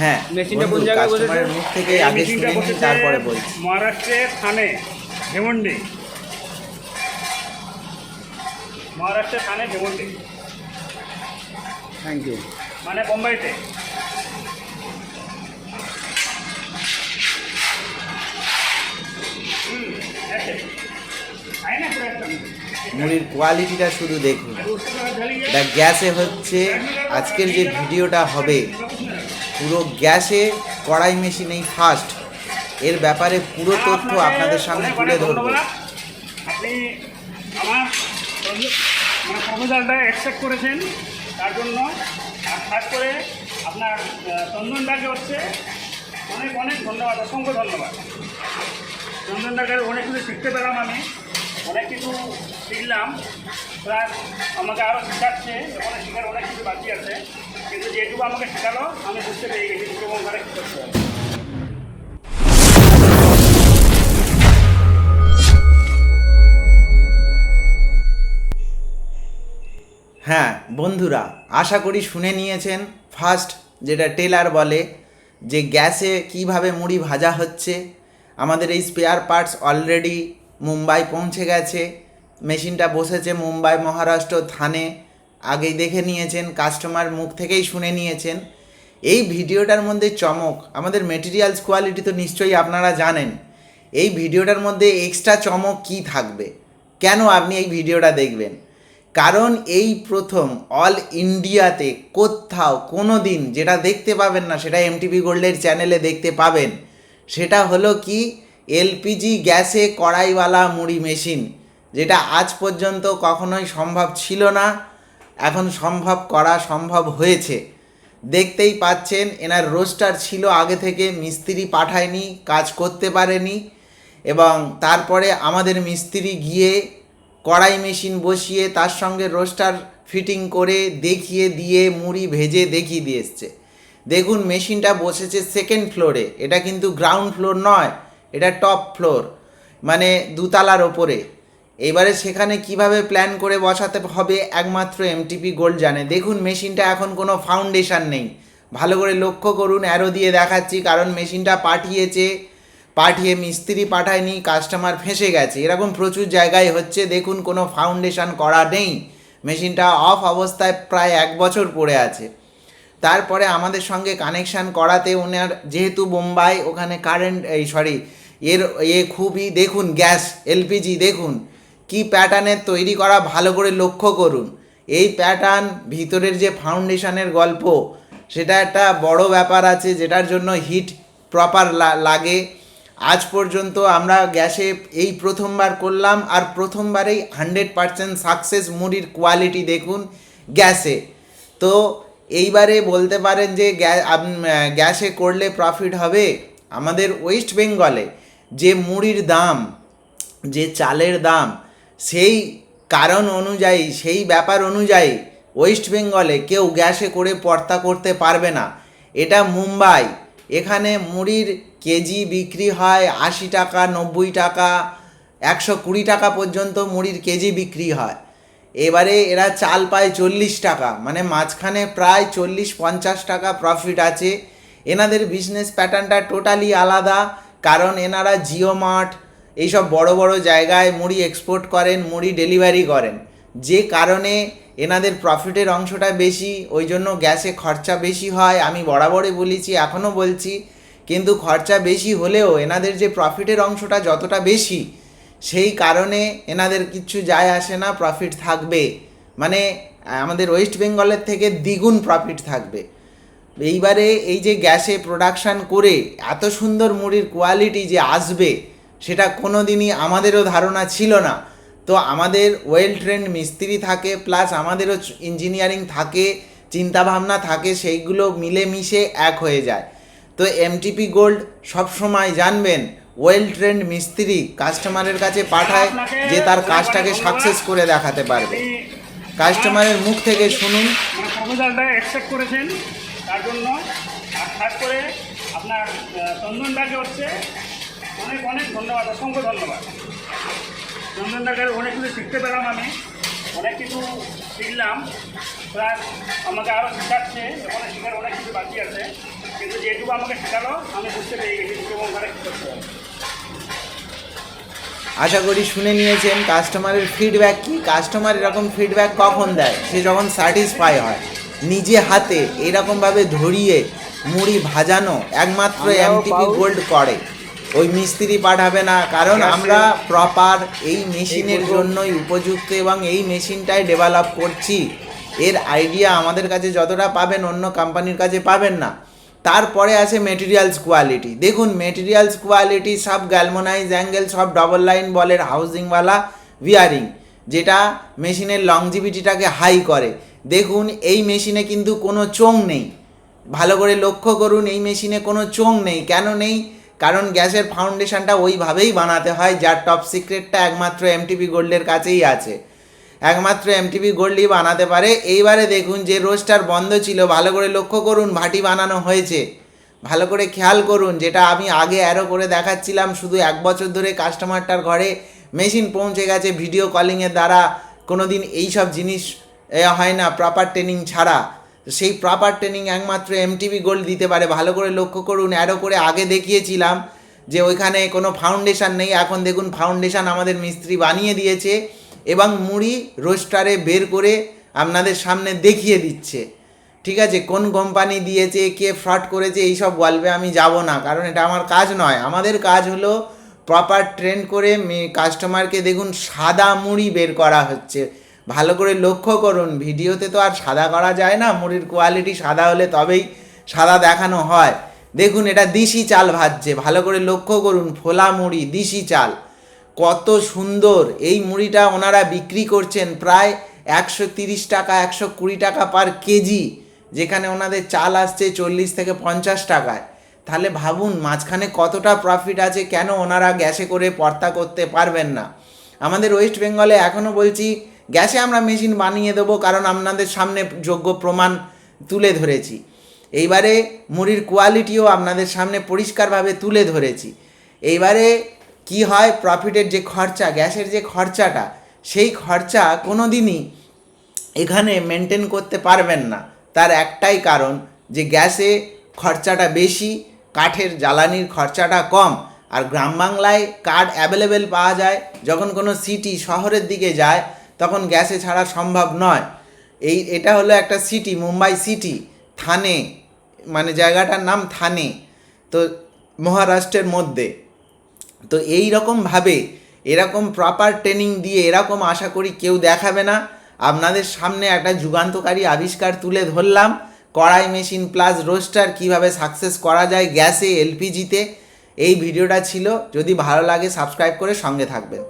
হ্যাঁ মেশিনটা কোন জায়গায় বসেছে মুখ থেকে আগে শুনে নিন তারপরে বলছি। মহারাষ্ট্রে থানে ভেমন্ডি মহারাষ্ট্রে থানে ভেমন্ডি থ্যাংক ইউ মানে বোম্বাইতে। মুড়ির কোয়ালিটিটা শুধু দেখুন। এটা গ্যাসে হচ্ছে আজকের যে ভিডিওটা হবে পুরো গ্যাসে কড়াই মেশিন এই ফার্স্ট এর ব্যাপারে পুরো তথ্য আপনাদের সামনে তুলে ধরবো। আপনি আমার মানে প্রপোজালটা অ্যাকসেপ্ট করেছেন, তার জন্য আর খাস করে আপনার চন্দনদাকে হচ্ছে অনেক অনেক ধন্যবাদ, অসংখ্য ধন্যবাদ। চন্দনদাকে অনেক কিছু শিখতে পেলাম আমি, অনেক কিছু শিখলাম। প্লাস আমাকে আরও শেখাচ্ছে, এখানে শেখার অনেক কিছু বাকি আছে। কিন্তু যেটুকু আমাকে শেখালো, আমি বুঝতে পেরে গেছি দুটো করতে হ্যাঁ বন্ধুরা, আশা করি শুনে নিয়েছেন। ফার্স্ট যেটা টেলার বলে যে গ্যাসে কীভাবে মুড়ি ভাজা হচ্ছে। আমাদের এই স্পেয়ার পার্টস অলরেডি মুম্বাই পৌঁছে গেছে। মেশিনটা বসেছে মুম্বাই, মহারাষ্ট্র, থানে। আগেই দেখে নিয়েছেন কাস্টমার মুখ থেকেই শুনে নিয়েছেন। এই ভিডিওটার মধ্যে চমক, আমাদের মেটেরিয়ালস কোয়ালিটি তো নিশ্চয়ই আপনারা জানেন। এই ভিডিওটার মধ্যে এক্সট্রা চমক কি থাকবে? কেন আপনি এই ভিডিওটা দেখবেন? কারণ এই প্রথম অল ইন্ডিয়াতে কোথাও কোনো দিন যেটা দেখতে পাবেন না, সেটা এমটিভি গোল্ডের চ্যানেলে দেখতে পাবেন, সেটা হলো কি এলপিজি গ্যাসে কড়াইওয়ালা মুড়ি মেশিন যেটা আজ পর্যন্ত কখনোই সম্ভব ছিল না। এখন সম্ভব করা সম্ভব হয়েছে। দেখতেই পাচ্ছেন, এনার রোস্টার ছিল আগে থেকে, মিস্ত্রি পাঠায়নি, কাজ করতে পারেনি এবং তারপরে আমাদের মিস্ত্রি গিয়ে কড়াই মেশিন বসিয়ে তার সঙ্গে রোস্টার ফিটিং করে দেখিয়ে দিয়ে মুড়ি ভেজে দেখিয়ে দিয়ে এসছে। দেখুন, মেশিনটা বসেছে সেকেন্ড ফ্লোরে এটা কিন্তু গ্রাউন্ড ফ্লোর নয়, এটা টপ ফ্লোর মানে দুতলার ওপরে। এবারে সেখানে কীভাবে প্ল্যান করে বসাতে হবে একমাত্র এমটিপি গোল্ড জানে। দেখুন, মেশিনটা এখন কোনো ফাউন্ডেশান নেই। ভালো করে লক্ষ্য করুন অ্যারো দিয়ে দেখাচ্ছি, কারণ মেশিনটা পাঠিয়েছে, পাঠিয়ে মিস্ত্রি পাঠায়নি কাস্টমার ফেঁসে গেছে। এরকম প্রচুর জায়গায় হচ্ছে, দেখুন, কোনো ফাউন্ডেশান করা নেই। মেশিনটা অফ অবস্থায় প্রায় এক বছর পড়ে আছে। তারপরে আমাদের সঙ্গে কানেকশান করাতে ওনার, যেহেতু বোম্বাই, ওখানে কারেন্ট এই সরি এর, এ খুবই, দেখুন গ্যাস এলপিজি দেখুন। কি প্যাটার্নের তৈরি করা ভালো করে লক্ষ্য করুন। এই প্যাটার্ন ভিতরের যে ফাউন্ডেশনের গল্প, সেটা একটা বড় ব্যাপার আছে, যেটার জন্য হিট প্রপার লাগে। আজ পর্যন্ত আমরা গ্যাসে এই প্রথমবার করলাম, আর প্রথমবারেই হান্ড্রেড পারসেন্ট সাকসেস মুড়ির কোয়ালিটি দেখুন গ্যাসে। তো এইবারে বলতে পারেন যে গ্যাসে করলে প্রফিট হবে আমাদের ওয়েস্ট বেঙ্গলে যে মুড়ির দাম, যে চালের দাম সেই কারণ অনুযায়ী, সেই ব্যাপার অনুযায়ী ওয়েস্ট বেঙ্গলে কেউ গ্যাসে করে পর্তা করতে পারবে না। এটা মুম্বাই। এখানে মুড়ির কেজি বিক্রি হয় আশি টাকা, নব্বই টাকা, একশো কুড়ি টাকা পর্যন্ত মুড়ির কেজি বিক্রি হয়। এবারে এরা চাল পায় চল্লিশ টাকা মানে মাঝখানে প্রায় চল্লিশ পঞ্চাশ টাকা প্রফিট আছে। এনাদের বিজনেস প্যাটার্নটা টোটালি আলাদা, কারণ এনারা জিও মার্ট এইসব বড় বড় জায়গায় মুড়ি এক্সপোর্ট করেন, মুড়ি ডেলিভারি করেন। যে কারণে এনাদের প্রফিটের অংশটা বেশি, ওই জন্য গ্যাসে খরচা বেশি হয়। আমি বরাবরই বলেছি, এখনও বলছি, কিন্তু খরচা বেশি হলেও এনাদের যে প্রফিটের অংশটা যতটা বেশি, সেই কারণে এনাদের কিচ্ছু যায় আসে না প্রফিট থাকবে। মানে আমাদের ওয়েস্ট বেঙ্গলের থেকে দ্বিগুণ প্রফিট থাকবে। এইবারে এই যে গ্যাসে প্রোডাকশান করে, এত সুন্দর মুড়ির কোয়ালিটি যে আসবে সেটা কোনো দিনই আমাদেরও ধারণা ছিল না। তো আমাদের ওয়েল ট্রেন্ড মিস্ত্রি থাকে প্লাস আমাদেরও ইঞ্জিনিয়ারিং থাকে চিন্তাভাবনা থাকে সেইগুলো মিলেমিশে এক হয়ে যায়। তো এমটিপি গোল্ড সবসময় জানবেন ওয়েল ট্রেন্ড মিস্ত্রি কাস্টমারের কাছে পাঠায় যে তার কাজটাকে সাকসেস করে দেখাতে পারবে। কাস্টমারের মুখ থেকে শুনুন। করেছেন তার জন্য। আপনার আহ, চন্দনদাকে হচ্ছে অনেক অনেক ধন্যবাদ অসংখ্য ধন্যবাদ। চন্দনদাকে অনেক কিছু শিখতে পেলাম আমি অনেক কিছু শিখলাম। প্লাস আমাকে আরও শেখাচ্ছে এখানে শেখার অনেক কিছু বাকি আছে। কিন্তু যেটুকু আমাকে শেখালো আমি বুঝতে পেরে গেছি কেমন করে কী করতে হবে। আশা করি শুনে নিয়েছেন কাস্টমারের ফিডব্যাক কি? কাস্টমার এরকম ফিডব্যাক কখন দেয়? সে যখন স্যাটিসফাই হয় নিজে হাতে এরকমভাবে ধরিয়ে মুড়ি ভাজানো একমাত্র এমটিপি গোল্ড করে। ওই মিস্ত্রি পাঠাবে না। কারণ আমরা প্রপার এই মেশিনের জন্যই উপযুক্ত এবং এই মেশিনটাই ডেভেলপ করছি। এর আইডিয়া আমাদের কাছে যতটা পাবেন অন্য কোম্পানির কাছে পাবেন না। তারপরে আছে মেটেরিয়ালস কোয়ালিটি দেখুন মেটেরিয়ালস কোয়ালিটি সব গ্যালমোনাইজ অ্যাঙ্গেল সব ডবল লাইন বলের হাউজিংওয়ালা বিয়ারিং যেটা মেশিনের লংজিভিটিটাকে হাই করে। দেখুন এই মেশিনে কিন্তু কোনো চোং নেই। ভালো করে লক্ষ্য করুন এই মেশিনে কোনো চোং নেই। কেন নেই? কারণ গ্যাসের ফাউন্ডেশনটা ওইভাবেই বানাতে হয়, যার টপ সিক্রেটটা একমাত্র এমটিপি গোল্ডের কাছেই আছে। একমাত্র এমটিপি গোল্ডই বানাতে পারে। এইবারে দেখুন যে রোস্টার বন্ধ ছিল, ভালো করে লক্ষ্য করুন, ভাটি বানানো হয়েছে। ভালো করে খেয়াল করুন, যেটা আমি আগে অ্যারো করে দেখাচ্ছিলাম, শুধু এক বছর ধরে কাস্টমারটার ঘরে মেশিন পৌঁছে গেছে ভিডিও কলিংয়ের দ্বারা। কোনো দিন এইসব জিনিস হয় না প্রপার ট্রেনিং ছাড়া। সেই প্রপার ট্রেনিং একমাত্র এমটিভি গোল্ড দিতে পারে। ভালো করে লক্ষ্য করুন অ্যারো করে আগে দেখিয়েছিলাম যে ওইখানে কোনো ফাউন্ডেশান নেই। এখন দেখুন ফাউন্ডেশান আমাদের মিস্ত্রি বানিয়ে দিয়েছে এবং মুড়ি রোস্টারে বের করে আপনাদের সামনে দেখিয়ে দিচ্ছে। ঠিক আছে, কোন কোম্পানি দিয়েছে, কে ফ্রড করেছে, এইসব গল্পে আমি যাব না, কারণ এটা আমার কাজ নয়। আমাদের কাজ হলো প্রপার ট্রেন করে কাস্টমারকে দেখুন সাদা মুড়ি বের করা হচ্ছে। ভালো করে লক্ষ্য করুন, ভিডিওতে তো আর সাদা করা যায় না, মুড়ির কোয়ালিটি সাদা হলে তবেই সাদা দেখানো হয়। দেখুন, এটা দিশি চাল ভাজছে, ভালো করে লক্ষ্য করুন, ফোলা মুড়ি, দিশি চাল। কত সুন্দর, এই মুড়িটা ওনারা বিক্রি করছেন প্রায় একশো তিরিশ টাকা, একশো কুড়ি টাকা পার কেজি, যেখানে ওনাদের চাল আসছে চল্লিশ থেকে পঞ্চাশ টাকায়। তাহলে ভাবুন, মাঝখানে কতটা প্রফিট আছে, কেন ওনারা গ্যাসে করে পর্তা করতে পারবেন না? আমাদের ওয়েস্ট বেঙ্গলে এখনও বলছি গ্যাসে আমরা মেশিন বানিয়ে দেবো, কারণ আপনাদের সামনে যোগ্য প্রমাণ তুলে ধরেছি। এইবারে মুড়ির কোয়ালিটিও আপনাদের সামনে পরিষ্কারভাবে তুলে ধরেছি। এইবারে কি হয় প্রফিটের যে খরচা, গ্যাসের যে খরচাটা, সেই খরচা কোনো দিনই এখানে মেনটেন করতে পারবেন না। তার একটাই কারণ যে গ্যাসে খরচাটা বেশি, কাঠের জ্বালানির খরচাটা কম। আর গ্রাম বাংলায় কাঠ অ্যাভেলেবেল পাওয়া যায়, যখন কোনো সিটি শহরের দিকে যায় তখন গ্যাসে ছাড়া সম্ভব নয়। এই, এটা হলো একটা সিটি মুম্বাই সিটি থানে মানে জায়গাটার নাম থানে, তো মহারাষ্ট্রের মধ্যে। তো এই রকমভাবে এরকম প্রপার ট্রেনিং দিয়ে এরকম আশা করি কেউ দেখাবে না। আপনাদের সামনে একটা যুগান্তকারী আবিষ্কার তুলে ধরলাম। কড়াই মেশিন প্লাস রোস্টার কীভাবে সাকসেস করা যায় গ্যাসে, এলপিজিতে, এই ভিডিওটা ছিল। যদি ভালো লাগে সাবস্ক্রাইব করে সঙ্গে থাকবেন।